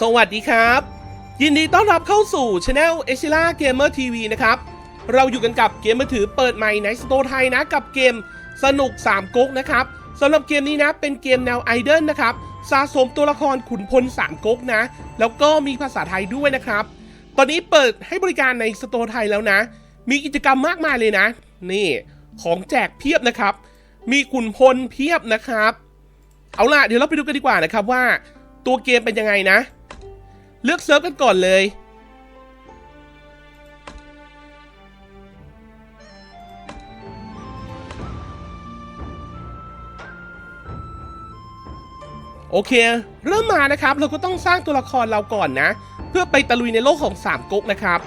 สวัสดีครับ ยินดีต้อนรับเข้าสู่ช anel e s h i l a Gamer TV นะครับ เราอยู่กันกับเกมมือถือเปิดใหม่ในสโตร์ไทยนะ กับเกมสนุก 3ก๊กนะครับสำหรับเกมนี้นะเป็นเกมแนวไอดอลนะครับสะสมตัวละครขุนพล3ก๊กนะ แล้วก็มีภาษาไทยด้วยนะครับ ตอนนี้เปิดให้บริการในสโตร์ไทยแล้วนะ มีกิจกรรมมากมายเลยนะ นี่ของแจกเพียบนะครับ มีขุนพลเพียบนะครับ เอาล่ะเดี๋ยวเราไปดูกันดีกว่านะครับว่า ตัวเกมเป็นยังไงนะ เลือกเซิร์ฟกันก่อนเลย โอเค เริ่มมานะครับ เราก็ต้องสร้างตัวละครเราก่อนนะ เพื่อไปตะลุยในโลกของสามก๊กนะครับ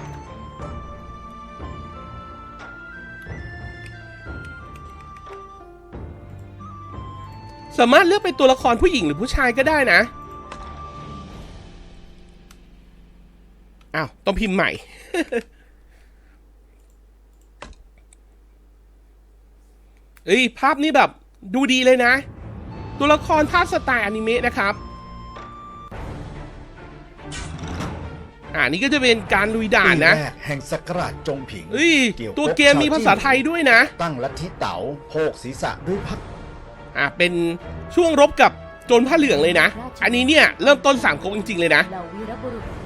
สามารถเลือกเป็นตัวละครผู้หญิงหรือผู้ชายก็ได้นะ อ้าว ต้องพิมพ์ใหม่ เอ้ย ภาพนี้แบบดูดีเลยนะ ตัวละครภาพสไตล์อนิเมะนะครับ อ่านี่ก็จะเป็นการลุยด่านนะ ปีแรกแห่งสักราชจงผิงเอ้ยเกี่ยวกับตัวเกมมีภาษาไทยด้วยนะ ตั้งลัทธิเต๋าโพกศีรษะด้วยพัก อ่าเป็นช่วงรบกับโจรผ้าเหลืองเลยนะ อันนี้เนี่ย เริ่มต้นสามก๊กจริง ๆ เลยนะ เหล่าวีรบุรุษมีทุกหนแห่ง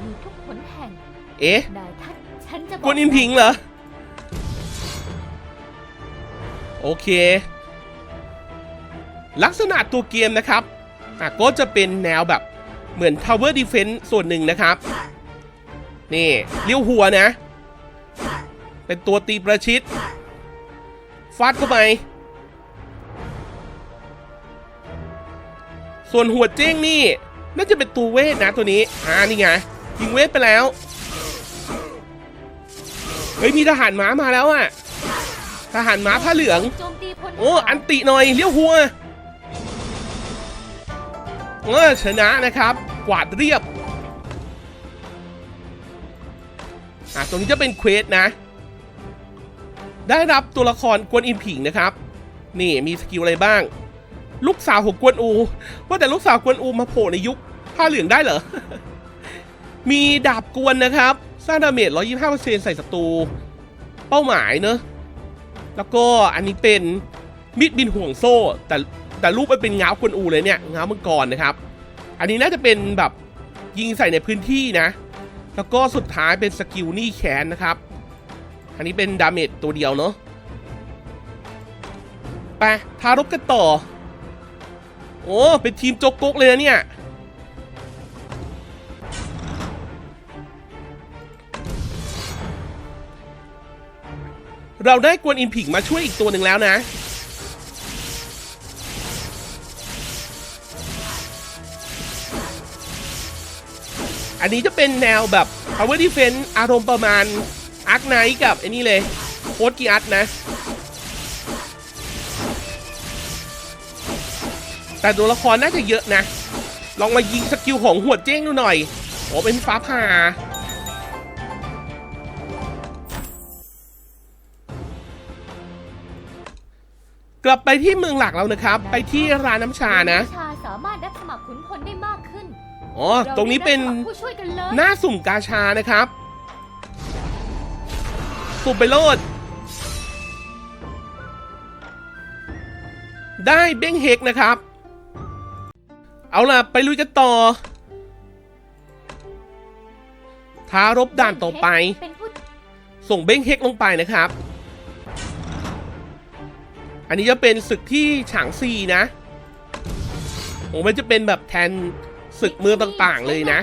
เอ๊ะนายท่านฉันจะกวนอิมพิงเหรอ โอเค ลักษณะตัวเกมนะครับอะก็จะเป็นแนวแบบเหมือน Tower Defense ส่วนหนึ่งนะครับ นี่เลี้ยวหัวนะ เป็นตัวตีประชิด ฟาดเข้าไป ส่วนหัวเจ้งนี่ น่าจะเป็นตัวเวทนะตัวนี้ อ่านี่ไงยิงเวทไปแล้ว เฮ้ยมีทหารม้ามาแล้วอะทหารม้าผ้าเหลืองโจมตีพลโอ้อันติหน่อยเลี้ยวหัวเออชนะนะครับกวาดเรียบอะตรงนี้จะเป็นเควสนะ ได้รับตัวละครกวนอินผิงนะครับ นี่มีสกิลอะไรบ้าง ลูกสาวของกวนอู ว่าแต่ลูกสาวกวนอูมาโผล่ในยุคผ้าเหลืองได้เหรอ มีดาบกวนนะครับ สร้างดาเมจ 125%ใส่ศัตรู เป้าหมายเนอะ แล้วก็อันนี้เป็นมีดบินห่วงโซ่ แต่แต่รูปมันเป็นง้าวกวนอูเลยเนี่ยง้าวมังกรนะครับ อันนี้น่าจะเป็นแบบยิงใส่ในพื้นที่นะ แล้วก็สุดท้ายเป็นสกิลนี่แขนนะครับ อันนี้เป็นดาเมจตัวเดียวเนาะไปทารบกันต่อ โอ้ เป็นทีมโจกกกเลยนะเนี่ย เราได้กวนอินผิงมาช่วยอีกตัวหนึ่งแล้วนะ อันนี้จะเป็นแนวแบบ Power Defense อารมณ์ประมาณอาร์คไนท์กับไอ้นี่เลยโคดกีอัตนะ แต่ตัวละครน่าจะเยอะนะ ลองมายิงสกิลของหัวเจ้งดูหน่อยโอ้เป็นฟ้าผ่า กลับไปที่เมืองหลักแล้วนะครับ ไปที่ร้านน้ำชานะวิชาสามารถรับสมัครขุนพลได้มากขึ้นอ๋อ ตรงนี้เป็นราได้บผู้ช่วยกันเลยหน้าสุ่มกาชานะครับ สุ่มไปโลด ได้เบ้งเฮกนะครับ เอาล่ะ ไปลุยกันต่อ ท้ารบด่านต่อไป เป็นผู้ส่งเบ้งเฮกลงไปนะครับ อันนี้จะเป็นศึกที่ฉางซีนะโอ้มันจะเป็นแบบแทนศึกเมืองต่างๆเลยนะ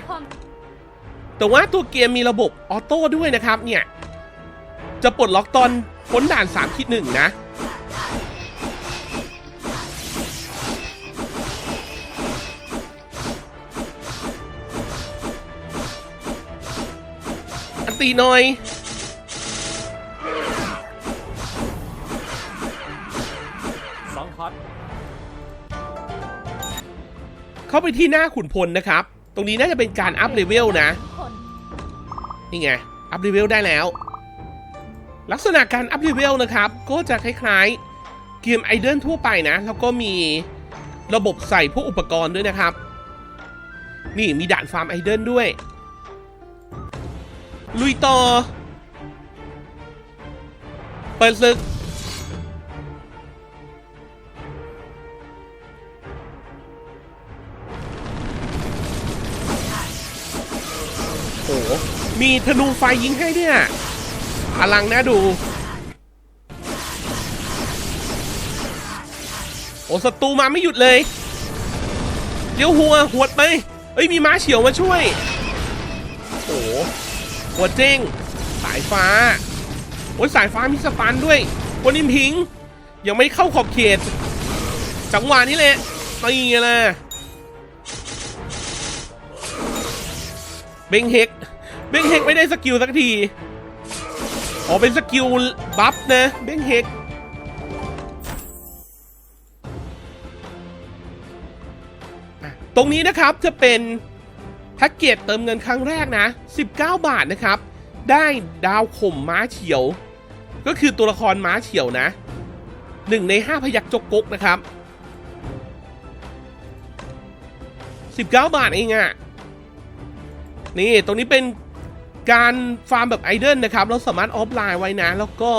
แต่ว่าตัวเกมมีระบบออโต้ด้วยนะครับเนี่ย จะปลดล็อกตอนพ้นด่าน3คิดหนึ่งนะ อันตีน่อย ไปที่หน้าขุนพลนะครับ ตรงนี้น่าจะเป็นการอัพเลเวลนะ นี่ไง อัพเลเวลได้แล้ว ลักษณะการอัพเลเวลนะครับ ก็จะคล้ายๆ เกมไอเดิลทั่วไปนะ แล้วก็มีระบบใส่พวกอุปกรณ์ด้วยนะครับ นี่มีด่านฟาร์มไอเดิลด้วย ลุยต่อ เปิดศึก มีธนูไฟยิงให้เนี่ยพลังนะดู โอ้ศัตรูมาไม่หยุดเลยเดี๋ยวหัวหวดไปเอ้ยมีม้าเฉียวมาช่วย โอ้โหหัวเจ้งสายฟ้า โอ้ยสายฟ้ามีสปันด้วยคนอิมพิง ยังไม่เข้าขอบเขต จังหวะนี้แหละตีไงล่ะเบงเฮก เบงเฮกไม่ได้สกิลสักที อ๋อเป็นสกิลบัฟนะเบงเฮกตรงนี้นะครับจะเป็นแพ็กเกจเติมเงินครั้งแรกนะ 19 บาทนะครับ ได้ดาวข่มม้าเฉียว ก็คือตัวละครม้าเฉียวนะหนึ่งใน 5 พยักจกกกนะครับ 19 บาทเองอะ่ะ นี่ตรงนี้เป็น การฟาร์มแบบไอเดิลนะครับเราสามารถออฟไลน์ไว้นะ แล้วก็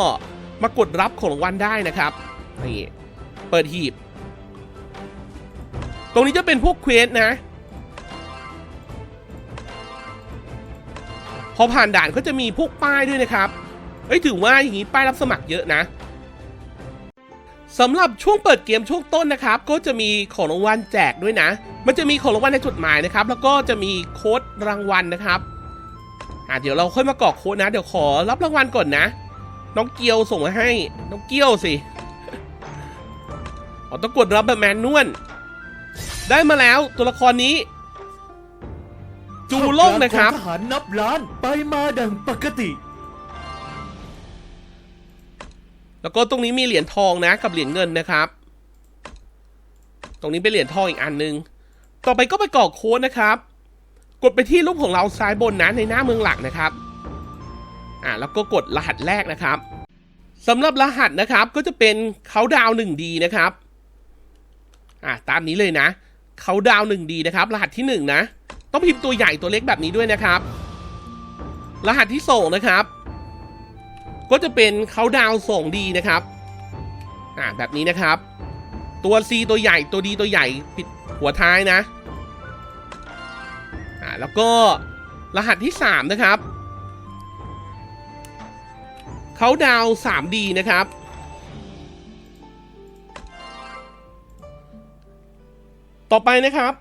มากดรับของรางวัลได้นะครับนี่เปิดหีบ ตรงนี้จะเป็นพวกเควสนะ พอผ่านด่านก็จะมีพวกป้ายด้วยนะครับเอ้ยถือว่าอย่างนี้ป้ายรับสมัครเยอะนะสำหรับช่วงเปิดเกมช่วงต้นนะครับ ก็จะมีของรางวัลแจกด้วยนะ มันจะมีของรางวัลในจดหมายนะครับ แล้วก็จะมีโค้ดรางวัลนะครับ อะเดี๋ยวเราค่อยมากรอกโค้ดนะ เดี๋ยวขอรับรางวัลก่อนนะ น้องเกียวส่งมาให้ น้องเกียวสิอ๋อต้องกดรับแบบแมนนวลได้มาแล้วตัวละครนี้ จูโล่งนะครับทหารนับล้านไปมาดังปกติ แล้วก็ตรงนี้มีเหรียญทองนะ กับเหรียญเงินนะครับ ตรงนี้เป็นเหรียญทองอีกอันนึง ต่อไปก็ไปกรอกโค้ดนะครับ กดไปที่รูปของเราซ้ายบนนะในหน้าเมืองหลักนะครับอ่าแล้วก็กดรหัสแรกนะครับสำหรับรหัสนะครับก็จะเป็นเขาดาวหนึ่งดีนะครับอ่าตามนี้เลยนะเขาดาวหนึ่งดีนะครับ รหัสที่หนึ่งนะต้องพิมพ์ตัวใหญ่ตัวเล็กแบบนี้ด้วยนะครับ รหัสที่สองนะครับ ก็จะเป็นเขาดาวส่งดีนะครับอ่าแบบนี้นะครับ ตัว C ตัวใหญ่ตัวดีตัวใหญ่ปิดหัวท้ายนะ อ่าแล้วก็รหัสที่ 3 นะครับเขาดาว 3D นะครับต่อไปนะครับ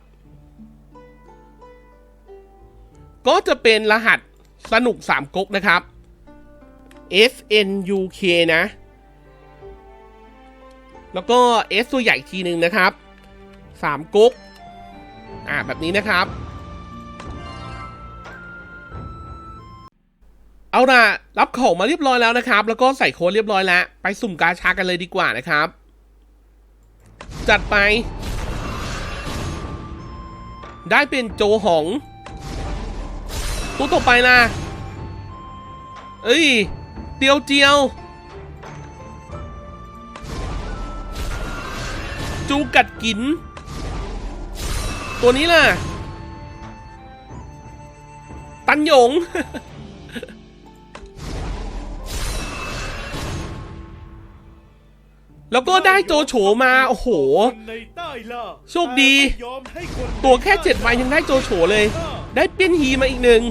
ก็จะเป็นรหัสสนุก3ก๊กนะครับ SNUK นะ แล้วก็ S ตัวใหญ่ทีหนึ่งนะครับ3ก๊กอ่าแบบนี้นะครับ เอาล่ะ รับของมาเรียบร้อยแล้วนะครับ แล้วก็ใส่โค้ดเรียบร้อยแล้ว ไปสุ่มกาชากันเลยดีกว่านะครับ จัดไป ได้เป็นโจหอง ตัวต่อไปล่ะเอ้ย เตียวเจียว จูกัดกิน ตัวนี้ล่ะ ตันหยง แล้วก็ได้โจโฉมาโอ้โห โชคดี ตัวแค่เจ็ดใบยังได้โจโฉเลย ได้เปี้ยนฮีมาอีกหนึ่ง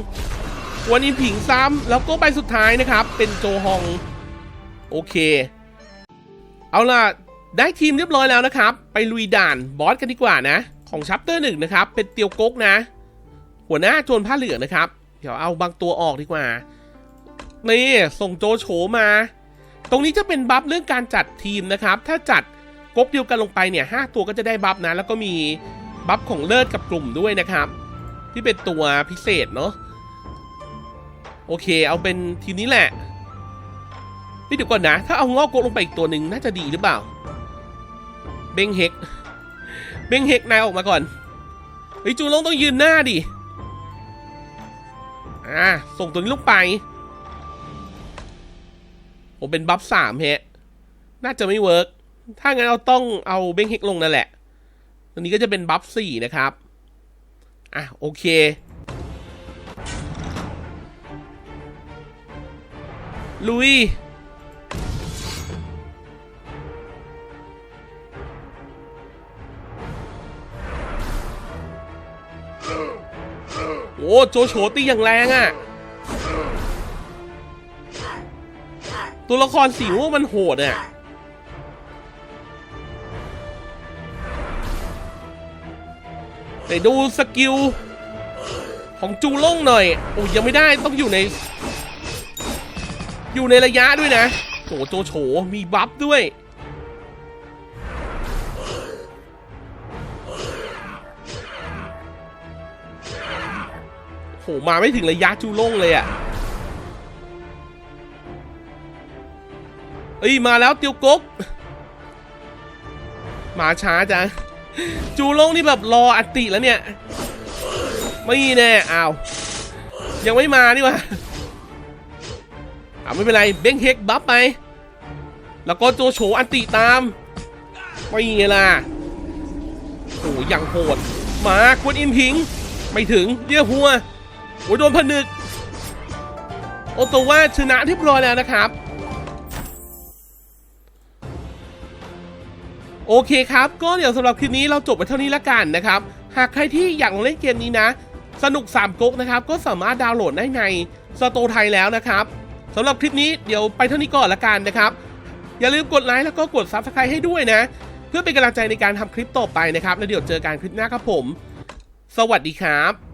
วันนี้ผิงซ้ำแล้วก็ใบสุดท้ายนะครับ เป็นโจฮองโอเค เอาล่ะ ได้ทีมเรียบร้อยแล้วนะครับ ไปลุยด่านบอสกันดีกว่านะ ของชัปเตอร์หนึ่งนะครับ เป็นเตียวกกนะ หัวหน้าโจรผ้าเหลืองนะครับ เดี๋ยวเอาบางตัวออกดีกว่า นี่ ส่งโจโฉมา ตรงนี้จะเป็นบัฟเรื่องการจัดทีมนะครับ ถ้าจัดก๊กเดียวกันลงไปเนี่ยห้าตัวก็จะได้บัฟนะ แล้วก็มีบัฟของเลิศกับกลุ่มด้วยนะครับ ที่เป็นตัวพิเศษเนาะโอเค เอาเป็นทีนี้แหละพี่เดี๋ยวก่อนนะ ถ้าเอางอกโกลงไปอีกตัวหนึ่งน่าจะดีหรือเปล่า เบงเฮก เบงเฮกนายออกมาก่อนเฮ้ยจูลงต้องยืนหน้าดิ อ่า ส่งตัวนี้ลงไป ผมเป็นบัฟสามเฮะ น่าจะไม่เวิร์กถ้างั้นเราต้องเอาเบงเฮกลงนั่นแหละตัวนี้ก็จะเป็นบัฟสี่นะครับ อะ โอเค ลุย โอ้โจโฉตีอย่างแรงอะ่ะ ตัวละครสีม่วงมันโหดอะแต่ดูสกิล ของจูล่งหน่อย โอ้ยยังไม่ได้ต้องอยู่ใน อยู่ในระยะด้วยนะโอ้โจโฉมีบัฟด้วยโหมาไม่ถึงระยะจูล่งเลยอะ่ะ เอ้ยมาแล้วตียวกกมาช้าจังจูโล่งนี่แบบรออัตติแล้วเนี่ย ไม่แน่อ้าวยังไม่มานี่วะอ่าไม่เป็นไรเบ้งเฮกบัฟไป แล้วก็โจโฉอันติตามไม่ไงล่ะโอ้ยอย่างโหดมากวนอินพิง ไม่ถึงเยี่ยหัวโอ้ยโดนผนึก โอโตว่าชนะเรียบร้อยแล้วนะครับ โอเคครับ ก็เดี๋ยวสำหรับคลิปนี้เราจบไปเท่านี้ละกันนะครับ หากใครที่อยากเล่นเกมนี้นะ สนุก3ก๊กนะครับ ก็สามารถดาวน์โหลดได้ในสโตไทยแล้วนะครับสำหรับคลิปนี้เดี๋ยวไปเท่านี้ก่อนละกันนะครับ อย่าลืมกดไลค์แล้วก็กด Subscribe ให้ด้วยนะ เพื่อเป็นกำลังใจในการทำคลิปต่อไปนะครับ แล้วเดี๋ยวเจอกันคลิปหน้าครับผม สวัสดีครับ